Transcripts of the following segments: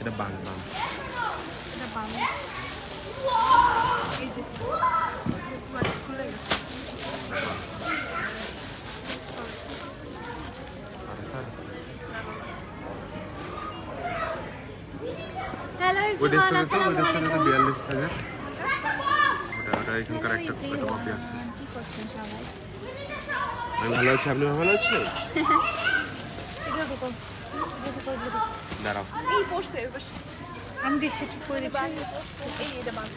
এটা বান বান এটা বাম এই যে খুলে গেছে ওই ওই বিয়াল্লিশ হাজার ওটা ওটা এখানকার একটা একটা কপি আছে কি করছেন সবাই আমি ভালো আছি আপনি ভালো আছেন এটা দাঁড়াও। এই পড়ছে এই আমি দিচ্ছি একটু করে এই এটা বাঁধ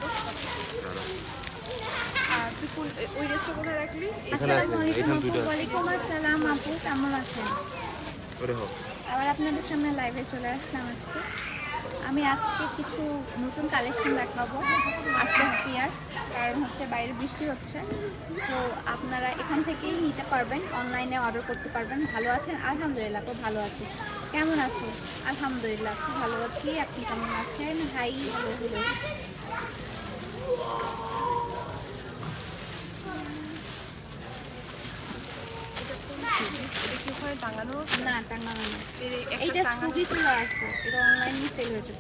আর তুই কোন ওই ড্রেসটা কোথায় রাখলি? আসসালামু আলাইকুম ওয়ালাইকুম আসসালাম আপু কেমন আছেন? ওরে হোক। আবার আপনাদের সামনে লাইভে চলে আসলাম আজকে। আমি আজকে কিছু নতুন কালেকশন দেখাবো আসলে পিয়ার কারণ হচ্ছে বাইরে বৃষ্টি হচ্ছে। তো আপনারা এখান থেকেই নিতে পারবেন অনলাইনে অর্ডার করতে পারবেন। ভালো আছেন? আলহামদুলিল্লাহ খুব ভালো আছি। কেমন আছো? আলহামদুলিল্লাহ খুব ভালো আছি। আপনি কেমন আছেন? হাই হ্যালো হ্যালো এটা টাঙানো না। টাঙ্গানো না এই একটা এইটা ছবি তোলা আছে। এটা অনলাইনে সেল হয়েছে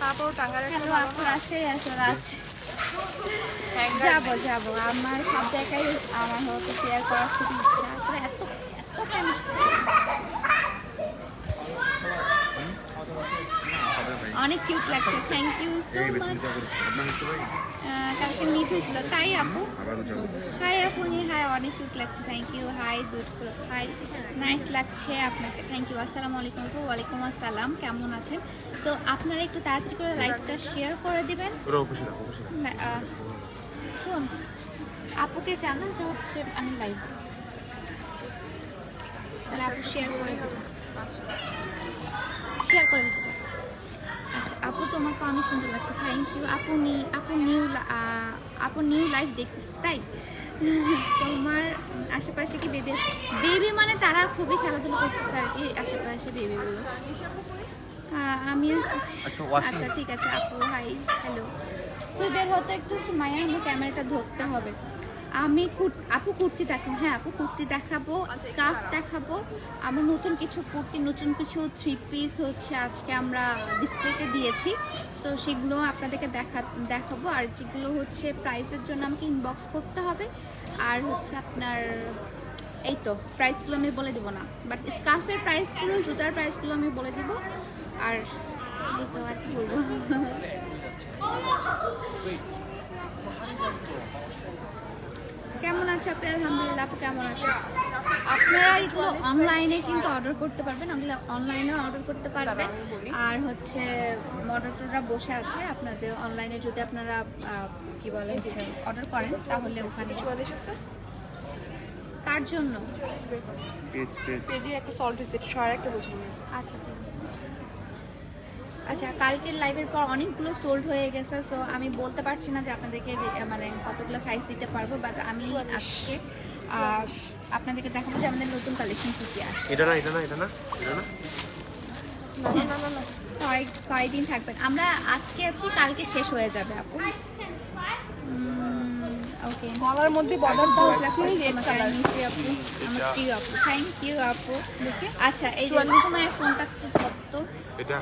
তারপর হ্যালো আসে আসলে আছে hanger যাব যাব। আমার সব জায়গায় আমার হচ্ছে শেয়ার করার খুব ইচ্ছা। এত এত অনেক কিউট লাগছে। থ্যাংক ইউ সো মাচ কালকে মিট হয়েছিল। তাই আপু? হাই আপু হাই অনেক কিউট লাগছে। Thank you hi beautiful hi nice লাগছে আপনাকে। থ্যাংক ইউ আসসালামু আলাইকুম আপু ওয়ালাইকুম আসসালাম কেমন আছেন? সো আপনারা একটু তাড়াতাড়ি করে লাইভটা শেয়ার করে দিবেন। শোন আপুকে জানান যে হচ্ছে আমি লাইভ তাহলে আপু শেয়ার করে দেবো শেয়ার করে দিতে। আচ্ছা আপু তোমাকে অনেক সুন্দর লাগছে। থ্যাংক ইউ আপু নি আপু নিউ আপু নিউ লাইফ দেখতেছি তাই? তোমার আশেপাশে কি বেবি বেবি মানে তারা খুবই খেলাধুলা করতেছে আর কি আশেপাশে বেবিগুলো আমি আচ্ছা ঠিক আছে আপু হাই হ্যালো তুই বের হতে একটু মায়া আমার ক্যামেরাটা ধরতে হবে। আমি আপু কুর্তি দেখাবো। হ্যাঁ আপু কুর্তি দেখাবো, স্কার্ফ দেখাবো। আমার নতুন কিছু কুর্তি, নতুন কিছু থ্রি পিস হচ্ছে আজকে আমরা ডিসপ্লেতে দিয়েছি। সো সেগুলো আপনাদেরকে দেখা দেখাবো। আর যেগুলো হচ্ছে প্রাইসের জন্য আমাকে ইনবক্স করতে হবে। আর হচ্ছে আপনার, এই তো প্রাইসগুলো আমি বলে দেবো না। বাট স্কার্ফের প্রাইসগুলো জুতার প্রাইসগুলো আমি বলে দিব। আর এই তো আর কি বলব? কেমন আছে আপনি? আলহামদুলিল্লাহ আপু কেমন আছো আপনারা এগুলো অনলাইনে কিন্তু অর্ডার করতে পারবেন ওগুলো অনলাইনে অর্ডার করতে পারবেন। আর হচ্ছে অর্ডারটা বসে আছে আপনাদের অনলাইনে যদি আপনারা কি বলে অর্ডার করেন তাহলে ওখানে কার জন্য? পেজ পেজ পেজে একটা সল্ট রিসিপ্ট ছয় একটা বলছি আচ্ছা ঠিক আছে। আচ্ছা কালকের লাইভের পর অনেকগুলো সোল্ড হয়ে গেছে সো আমি বলতে পারছি না যে আপনাদেরকে মানে কতগুলো সাইজ দিতে পারব বাট আমি আজকে আপনাদেরকে দেখাবো যে আমাদের নতুন কালেকশন কী কী আসছে এটা না এটা না এটা না এটা না। না না না না কয়েক কয়েকদিন থাকবেন? আমরা আজকে আছি কালকে শেষ হয়ে যাবে আপু। ওকে গলার মধ্যে বর্ডারটা হচ্ছে রেড কালার আপু। আমার প্রিয় আপু। থ্যাংক ইউ আপু। আচ্ছা এই যে তোমার ফোনটা একটু কত? এটা।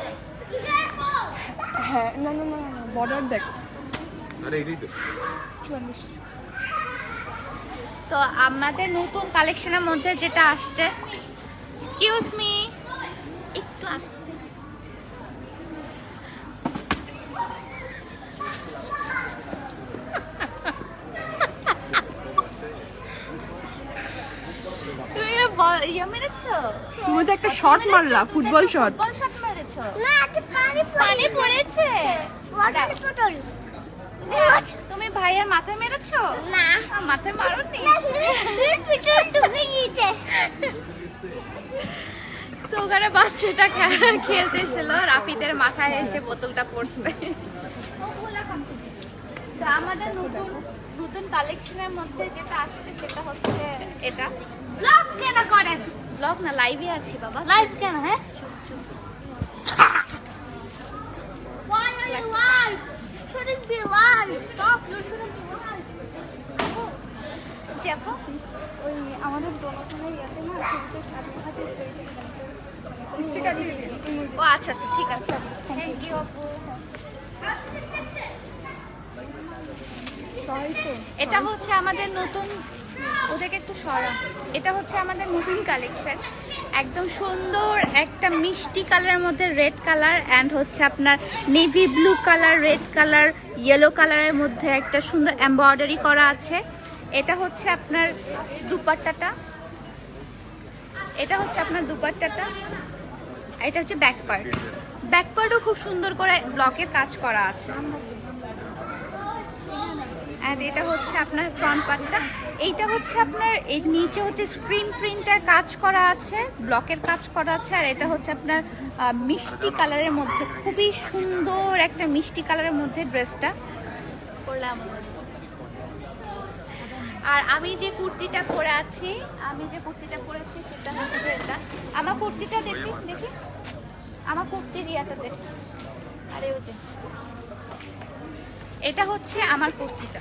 হ্যাঁ না না না বর্ডার দেখ। আরে তো। সো আমাদের নতুন কালেকশনের মধ্যে যেটা আসছে এক্সকিউজ মি একটু আসতে। তুমি ইয়ে মেরেছো? তুমি তো একটা শট? মারলা ফুটবল একটা শট ফুটবল শট মেরেছো পানি পড়েছে। তুমি তুমি ভাইয়ের মাথায় মেরেছো? না। মাথায় মারোনি? So, ওখানে বাচ্চাটা খেলতেছিল রাফিদের মাথায় এসে বোতলটা পড়ছে। তো আমাদের নতুন নতুন কালেকশনের মধ্যে যেটা আসছে সেটা হচ্ছে এটা। ব্লগ কেন করেন? ব্লগ না লাইভে আছি বাবা। লাইভ কেন হ্যাঁ? চুপ চুপ। Why live? Shouldn't be live. Stop. You shouldn't be live. জি ওই আমাদের দোকানে ইয়াতে না ছবিতে সাথে সাথে স্টিকার দিয়ে ও আচ্ছা আচ্ছা ঠিক আছে থ্যাংক ইউ আপু এটা হচ্ছে আমাদের নতুন ওদেরকে একটু সরা এটা হচ্ছে আমাদের নতুন কালেকশন একদম সুন্দর একটা মিষ্টি কালারের মধ্যে রেড কালার অ্যান্ড হচ্ছে আপনার navy blue colour red colour yellow কালারের মধ্যে একটা সুন্দর এমব্রয়ডারি করা আছে। এটা হচ্ছে আপনার দুপাট্টাটা। এটা হচ্ছে আপনার দুপাট্টাটা। এটা হচ্ছে ব্যাক পার্ট ব্যাক পার্টও খুব সুন্দর করে ব্লকের কাজ করা আছে। আর এটা হচ্ছে আপনার ফ্রন্ট পার্টটা এইটা হচ্ছে আপনার, এই নিচে হচ্ছে স্ক্রিন প্রিন্টার কাজ করা আছে ব্লকের কাজ করা আছে, আর এটা হচ্ছে আপনার মিষ্টি কালারের মধ্যে, খুবই সুন্দর একটা মিষ্টি কালারের মধ্যে ড্রেসটা করলাম। আর আমি যে কুর্তিটা পরে আছি, আমি যে কুর্তিটা পরেছি সেটা হচ্ছে এটা। আমার কুর্তিটা দেখি দেখি। আমার কুর্তির ইয়াটা দেখি। আরে ওই যে। এটা হচ্ছে আমার কুর্তিটা।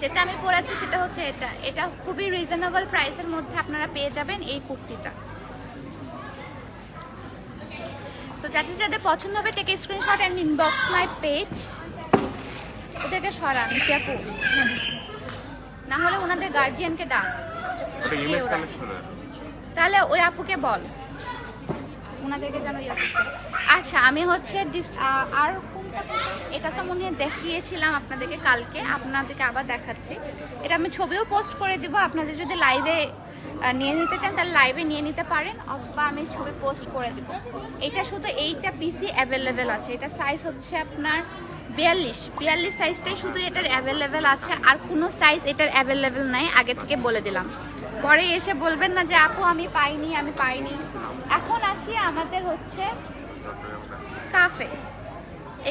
যেটা আমি পরেছি সেটা হচ্ছে এটা। এটা খুবই রিজনেবল প্রাইসের মধ্যে আপনারা পেয়ে যাবেন এই কুর্তিটা। সো যাদের যাদের পছন্দ হবে take screenshot and inbox my page ওদেরকে সরান আপু না হলে ওনাদের গার্জিয়ানকে ডাক? তাহলে ওই আপুকে বল। ওনাদেরকে যেন। আচ্ছা আমি হচ্ছে আর এটা তো মনে দেখিয়েছিলাম আপনাদেরকে কালকে, আপনাদেরকে আবার দেখাচ্ছি। এটা আমি ছবিও পোস্ট করে দিব, আপনাদের যদি লাইভে নিয়ে নিতে চান তাহলে লাইভে নিয়ে নিতে পারেন, অথবা আমি ছবি পোস্ট করে দিব। এটা শুধু এইটা পিসি অ্যাভেলেবেল আছে, এটা সাইজ হচ্ছে আপনার বিয়াল্লিশ। বিয়াল্লিশ সাইজটাই শুধু এটার অ্যাভেলেবেল আছে, আর কোনো সাইজ এটার অ্যাভেলেবেল নাই, আগে থেকে বলে দিলাম। পরে এসে বলবেন না যে, আপু, আমি পাইনি আমি পাইনি। এখন আসি আমাদের হচ্ছে স্কাফে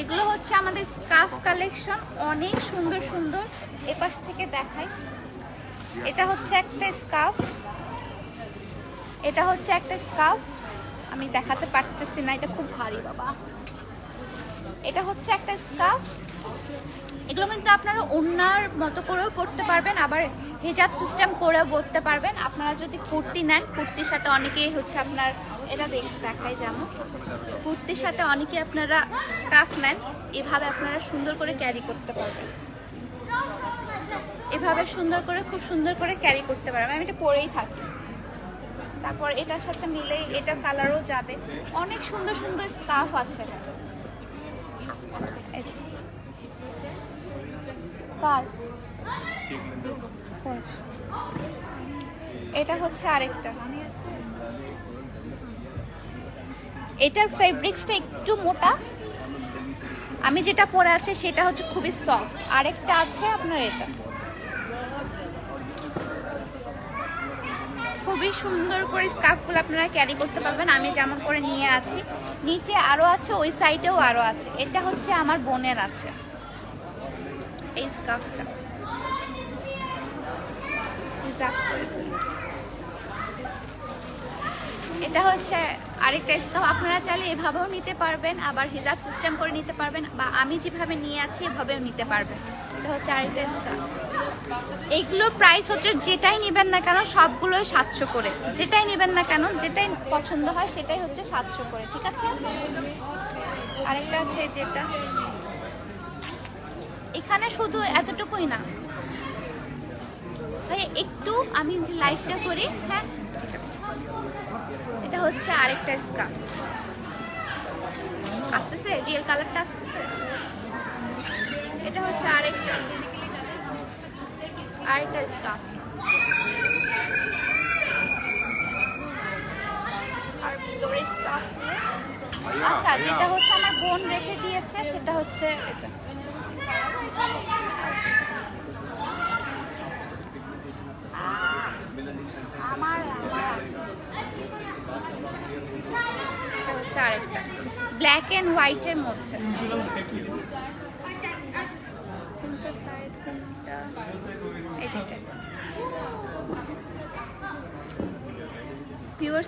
এগুলো হচ্ছে আমাদের স্কাফ কালেকশন অনেক সুন্দর সুন্দর এপাশ থেকে দেখাই। এটা হচ্ছে একটা স্কাফ এটা হচ্ছে একটা স্কাফ আমি দেখাতে পারতেছি না, এটা খুব ভারী, বাবা। এটা হচ্ছে একটা স্কাফ এগুলো কিন্তু আপনারা অন্যার মতো করেও পড়তে পারবেন, আবার হিজাব সিস্টেম করেও পড়তে পারবেন। আপনারা যদি কুর্তি নেন, কুর্তির সাথে অনেকেই হচ্ছে আপনার এটা দেখ দেখাই যেমন। কুর্তির সাথে অনেকে আপনারা স্কাফ নেন এভাবে আপনারা সুন্দর করে ক্যারি করতে পারবেন। এভাবে সুন্দর করে খুব সুন্দর করে ক্যারি করতে পারবেন। আমি এটা পরেই থাকি। তারপর এটার সাথে মিলে এটা কালারও যাবে। অনেক সুন্দর সুন্দর স্কাফ আছে। কার। এটা হচ্ছে আরেকটা। এটার ফেব্রিক্সটা একটু মোটা। আমি যেটা পরে আছে সেটা হচ্ছে খুবই সফট আরেকটা আছে আপনার এটা। খুবই সুন্দর করে স্কার্ফগুলো আপনারা ক্যারি করতে পারবেন। আমি যেমন করে নিয়ে আছি। নিচে আরও আছে, ওই সাইডেও আরও আছে। এটা হচ্ছে আমার বোনের আছে। এই স্কার্ফটা এটা হচ্ছে আরেকটা স্কার্ফ আপনারা চাইলে এভাবেও নিতে পারবেন, আবার হিজাব সিস্টেম করে নিতে পারবেন, বা আমি যেভাবে নিয়ে আছি, এভাবেও নিতে পারবেন। এটা হচ্ছে আরেকটা স্কার্ফ এইগুলোর প্রাইস হচ্ছে যেটাই নেবেন না কেন, সবগুলোই সাতশো করে। যেটাই নেবেন না কেন, যেটাই পছন্দ হয়, সেটাই হচ্ছে সাতশো করে, ঠিক আছে? আরেকটা আছে যেটা। এখানে শুধু এতটুকুই না। ভাই, একটু আমি যে লাইভটা করি হ্যাঁ? এটা হচ্ছে আরেকটা স্কার্ফ আসতেছে? রিয়েল কালারটা আসতেছে? এটা হচ্ছে আরেকটা। আরেকটা স্কার্ফ আর ভিতরে স্কার্ফ আচ্ছা যেটা হচ্ছে আমার বোন রেখে দিয়েছে সেটা হচ্ছে এটা আমার আমার এটা হচ্ছে আরেকটা ব্ল্যাক এন্ড হোয়াইটের মধ্যে।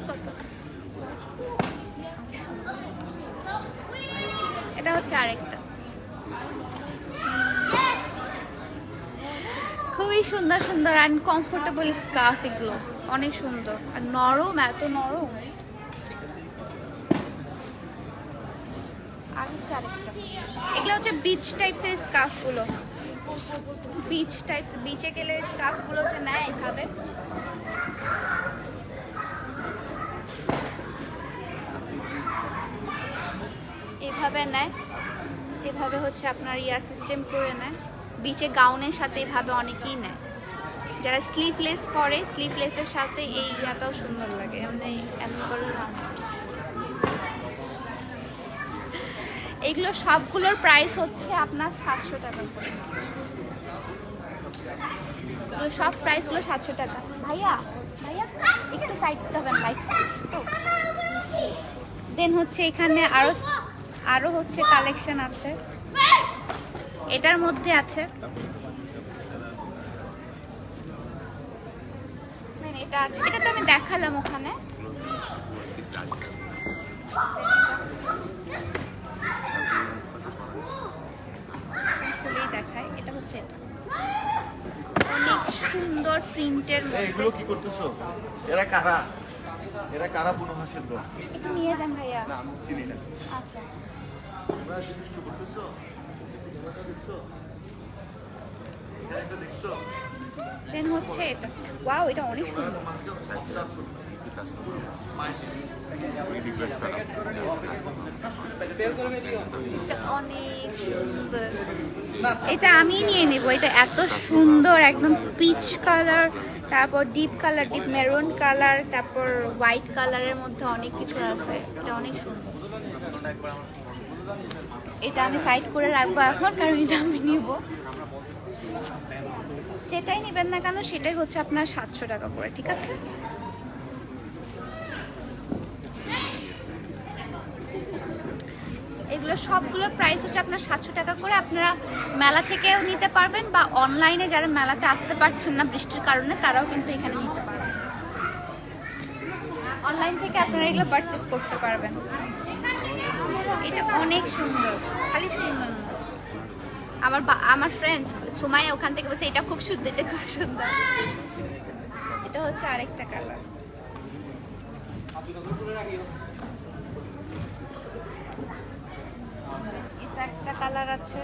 কত? এটা হচ্ছে আরেকটা। খুবই সুন্দর সুন্দর অ্যান্ড কমফোর্টেবল স্কার্ফ এগুলো। অনেক সুন্দর। আর নরম, এত নরম। আর হচ্ছে আরেকটা এগুলো হচ্ছে বিচ টাইপসের স্কার্ফগুলো বিচ টাইপস বিচে গেলে স্কার্ফগুলো যে নেয় এইভাবে। এভাবে নেয়। এভাবে হচ্ছে আপনার ইয়া সিস্টেম করে নেয়। বিচে গাউনের সাথে এভাবে অনেকেই নেয়। যারা স্লিভলেস পরে স্লিভলেসের সাথে এই ইয়াটাও সুন্দর লাগে। মানে এমন করে এগুলো সবগুলোর প্রাইস হচ্ছে আপনার সাতশো টাকা সব প্রাইসগুলো সাতশো টাকা। ভাইয়া ভাইয়া, একটু সাইড হবে লাইট দেন হচ্ছে এখানে আরও আরও হচ্ছে কালেকশন আছে। এটার মধ্যে আছে। এটা আছে। এটা তো আমি দেখালাম ওখানে। হচ্ছে। অনেক সুন্দর প্রিন্টের এগুলো কি করতেছো? এরা কারা? এরা কারা দল? একটু নিয়ে যান ভাইয়া। না আমি চিনি না। আচ্ছা। তোমরা সৃষ্টি করতেছো? দেখছ? দেন হচ্ছে এটা। ওয়াও এটা অনেক সুন্দর। অনেক সুন্দর। এটা আমি নিয়ে নেব। এটা এত সুন্দর, একদম পিচ কালার তারপর deep colour deep maroon colour তারপর হোয়াইট কালারের মধ্যে অনেক কিছু আছে। এটা অনেক সুন্দর। এটা আমি সাইড করে রাখব এখন, কারণ এটা আমি নিব। যেটাই নেবেন না কেন, সেটাই হচ্ছে আপনার সাতশো টাকা করে, ঠিক আছে? এগুলো সবগুলোর প্রাইস হচ্ছে আপনার সাতশো টাকা করে। আপনারা মেলা থেকেও নিতে পারবেন বা অনলাইনে যারা মেলাতে আসতে পারছেন না বৃষ্টির কারণে, তারাও কিন্তু এখানে নিতে পারবেন। অনলাইন থেকে আপনারা এগুলো পারচেস করতে পারবেন। এটা অনেক সুন্দর, খালি সুন্দর আমার আমার ফ্রেন্ড সুমাইয়া ওখান থেকে বলছে, এটা খুব সুন্দর, এটা খুব সুন্দর। এটা হচ্ছে আরেকটা কালার একটা কালার আছে।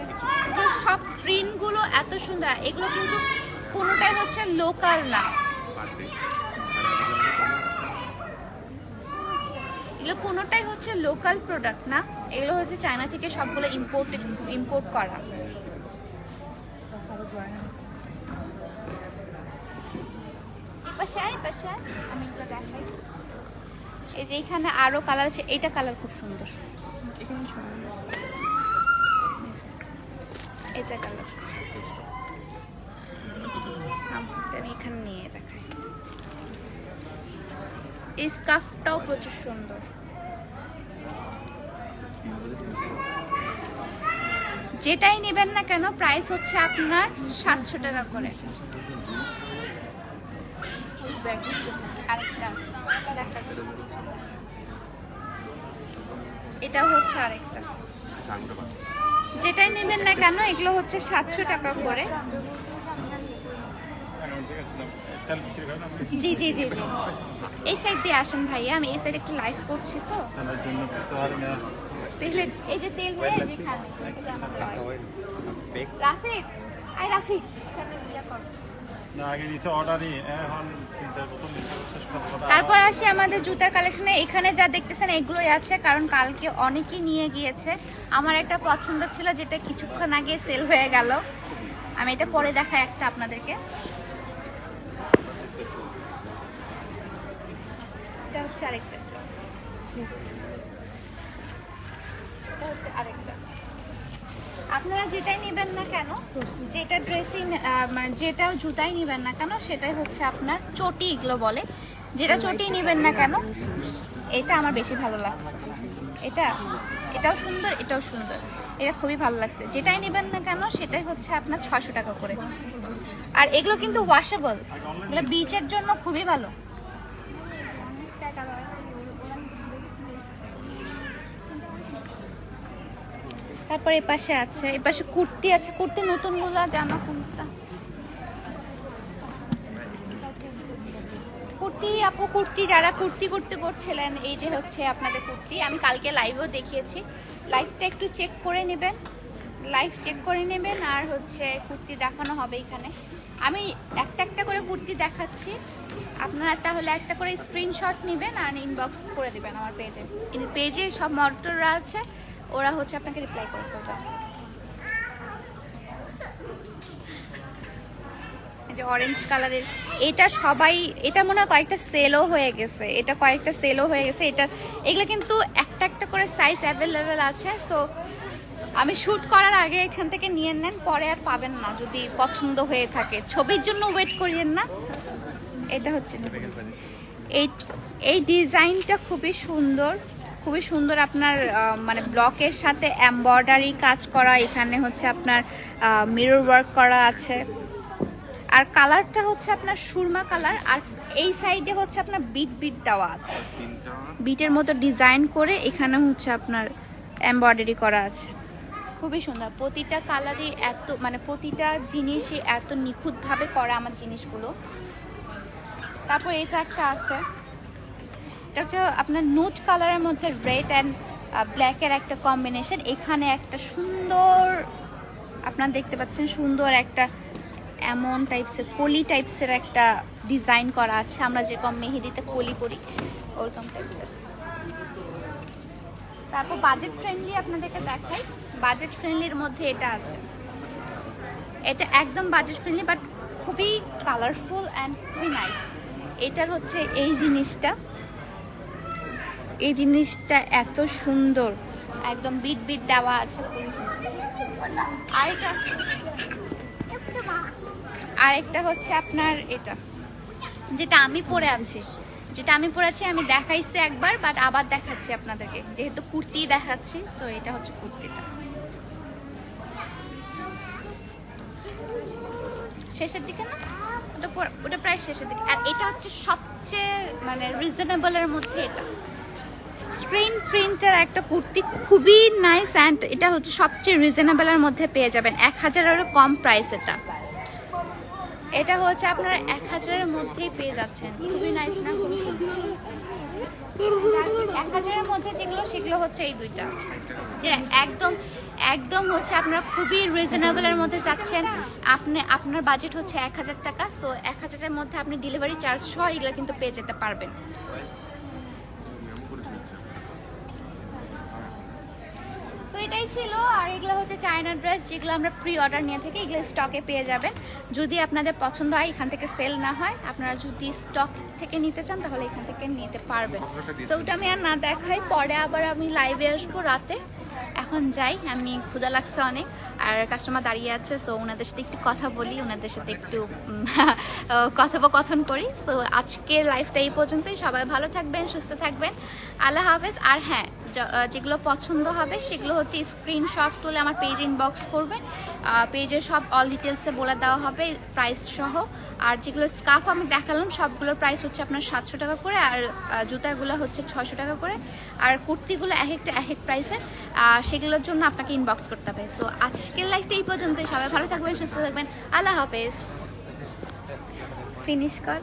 সব প্রিন্টগুলো এত সুন্দর এগুলো কিন্তু কোনোটাই হচ্ছে লোকাল না। এগুলো কোনোটাই হচ্ছে লোকাল প্রোডাক্ট না, এগুলো হচ্ছে চায়না থেকে সবগুলো ইম্পোর্টেড ইম্পোর্ট করা। আমি এটা দেখাই। এই যে এখানে আরও কালার আছে, এটা কালার খুব সুন্দর। এটা কালার আমি এখানে নিয়ে দেখাই। স্কার্ফটাও প্রচুর সুন্দর। যেটাই নেবেন না কেন প্রাইস হচ্ছে আপনার সাতশো টাকা করে। এটা হচ্ছে আরেকটা। আচ্ছা যেটাই নেবেন না কেন এগুলো হচ্ছে সাতশো টাকা করে। জি জি জি জি। এই সাইড দিয়ে আসেন ভাইয়া আমি এই সাইড একটু লাইভ করছি তো। দেখলে এই যে তেল হয়ে যে রাফিক। আই রাফিক এখানে তারপর আসি আমাদের জুতার কালেকশনে এখানে যা দেখতেছেন, এগুলোই আছে, কারণ কালকে অনেকেই নিয়ে গিয়েছে। আমার একটা পছন্দ ছিল, যেটা কিছুক্ষণ আগে সেল হয়ে গেল। আমি এটা পরে দেখাই একটা আপনাদেরকে। এটা হচ্ছে আরেকটা। আরেকটা। আপনারা যেটাই নেবেন না কেন, যেটা ড্রেসিং মানে যেটা জুতাই নেবেন না কেন, সেটাই হচ্ছে আপনার চটি, এগুলো বলে। যেটা চটি নেবেন না কেন, এটা আমার বেশি ভালো লাগছে। এটা, এটাও সুন্দর এটাও সুন্দর। এটা খুবই ভালো লাগছে। যেটাই নেবেন না কেন, সেটাই হচ্ছে আপনার ছশো টাকা করে। আর এগুলো কিন্তু ওয়াশেবল এগুলো বিচের জন্য খুবই ভালো। তারপর এ পাশে আছে এ পাশে কুর্তি আছে, কুর্তি নতুনগুলো, জামা কোনটা? কুর্তি, আপু কুর্তি, যারা কুর্তি কুর্তি করছিলেন এই যে হচ্ছে আপনাদের কুর্তি, আমি কালকে লাইভও দেখিয়েছি। লাইভটা একটু চেক করে নেবেন লাইভ চেক করে নেবেন, আর হচ্ছে কুর্তি দেখানো হবে এখানে। আমি একটা একটা করে কুর্তি দেখাচ্ছি, আপনারা তাহলে একটা করে স্ক্রিনশট নেবেন আর ইনবক্স করে দেবেন আমার পেজে পেজে সব মডেলরা আছে ওরা হচ্ছে আপনাকে রিপ্লাই করে করবে যে অরেঞ্জ কালারের এটা সবাই, এটা মনে হয় কয়েকটা সেলও হয়ে গেছে। এটা কয়েকটা সেলও হয়ে গেছে। এটা, এগুলো কিন্তু একটা একটা করে সাইজ অ্যাভেলেবেল আছে। সো আমি শ্যুট করার আগে এখান থেকে নিয়ে নেন, পরে আর পাবেন না। যদি পছন্দ হয়ে থাকে। ছবির জন্য ওয়েট করিয়েন না। এটা হচ্ছে। এই এই ডিজাইনটা খুবই সুন্দর। খুবই সুন্দর আপনার মানে ব্লকের সাথে এমব্রয়ডারি কাজ করা, এখানে হচ্ছে আপনার মিরর ওয়ার্ক করা আছে। আর কালারটা হচ্ছে আপনার সুরমা কালার, আর এই সাইডে হচ্ছে আপনার বিট বিট দেওয়া আছে। বিটের মতো ডিজাইন করে এখানে হচ্ছে আপনার এমব্রয়ডারি করা আছে। খুবই সুন্দর। প্রতিটা কালারই এত মানে প্রতিটা জিনিসই এত নিখুঁতভাবে করা আমার জিনিসগুলো। তারপর এটা একটা আছে। এটা হচ্ছে আপনার নোট কালারের মধ্যে রেড অ্যান্ড ব্ল্যাকের একটা কম্বিনেশন এখানে একটা সুন্দর, আপনারা দেখতে পাচ্ছেন সুন্দর একটা এমন টাইপসের কলি টাইপসের একটা ডিজাইন করা আছে। আমরা যেরকম মেহেদিতে কলি করি ওরকম টাইপসের তারপর বাজেট ফ্রেন্ডলি আপনাদেরকে দেখাই। বাজেট ফ্রেন্ডলির মধ্যে এটা আছে। এটা একদম বাজেট ফ্রেন্ডলি বাট খুবই কালারফুল অ্যান্ড খুবই নাইস এটার হচ্ছে এই জিনিসটা। এই জিনিসটা এত সুন্দর। একদম বিট বিট দেওয়া আছে। আরেকটা। হচ্ছে আপনার এটা, যেটা আমি পরে আছি যেটা আমি পরে আছি, আমি দেখাইছি একবার বাট আবার দেখাচ্ছি আপনাদেরকে। যেহেতু কুর্তি দেখাচ্ছি সো এটা হচ্ছে কুর্তিটা। শেষের দিকে না? ওটা ওটা প্রায় শেষের দিকে। আর এটা হচ্ছে সবচেয়ে মানে রিজনেবলের মধ্যে এটা। স্ক্রিন প্রিন্টের একটা কুর্তি খুবই নাইস অ্যান্ড এটা হচ্ছে সবচেয়ে রিজনেবলের মধ্যে পেয়ে যাবেন। এক হাজারেরও কম প্রাইস এটা। এটা হচ্ছে আপনারা এক হাজারের মধ্যেই পেয়ে যাচ্ছেন। খুবই নাইস না? এক হাজারের মধ্যে যেগুলো, সেগুলো হচ্ছে এই দুইটা। যেটা একদম একদম হচ্ছে আপনারা খুবই রিজনেবলের মধ্যে যাচ্ছেন। আপনি, আপনার বাজেট হচ্ছে এক হাজার টাকা। সো এক হাজারের মধ্যে আপনি ডেলিভারি চার্জ সহ এগুলো কিন্তু পেয়ে যেতে পারবেন নিয়ম করে দিয়েছে তো এটাই ছিল, আর এগুলো হচ্ছে চায়না ড্রেস যেগুলো আমরা প্রি অর্ডার নিয়ে থাকি এগুলো স্টকে পেয়ে যাবেন। যদি আপনাদের পছন্দ হয়, এখান থেকে সেল না হয়, আপনারা যদি স্টক থেকে নিতে চান, তাহলে এখান থেকে নিতে পারবেন। তো ওটা আমি আর না দেখাই, পরে আবার আমি লাইভে আসব রাতে। এখন যাই, আমি ক্ষুদা লাগছে অনেক, আর কাস্টমার দাঁড়িয়ে আছে সো ওনাদের সাথে একটু কথা বলি, ওনাদের সাথে একটু কথোপকথন করি। সো আজকের লাইফটা এই পর্যন্তই, সবাই ভালো থাকবেন, সুস্থ থাকবেন, আল্লাহ হাফেজ, আর হ্যাঁ যেগুলো পছন্দ হবে সেগুলো হচ্ছে স্ক্রিনশট তুলে আমার পেজ ইনবক্স করবেন। পেজের সব অল ডিটেলসে বলে দেওয়া হবে প্রাইস সহ। আর যেগুলো স্কার্ফ আমি দেখালাম, সবগুলোর প্রাইস হচ্ছে আপনার সাতশো টাকা করে আর জুতাগুলো হচ্ছে ছশো টাকা করে। আর কুর্তিগুলো এক একটা এক এক প্রাইসের সেগুলোর জন্য আপনাকে ইনবক্স করতে হবে। সো আজকের লাইফটা এই পর্যন্তই। সবাই ভালো থাকবেন, সুস্থ থাকবেন। আল্লাহ হাফেজ। ফিনিশ কর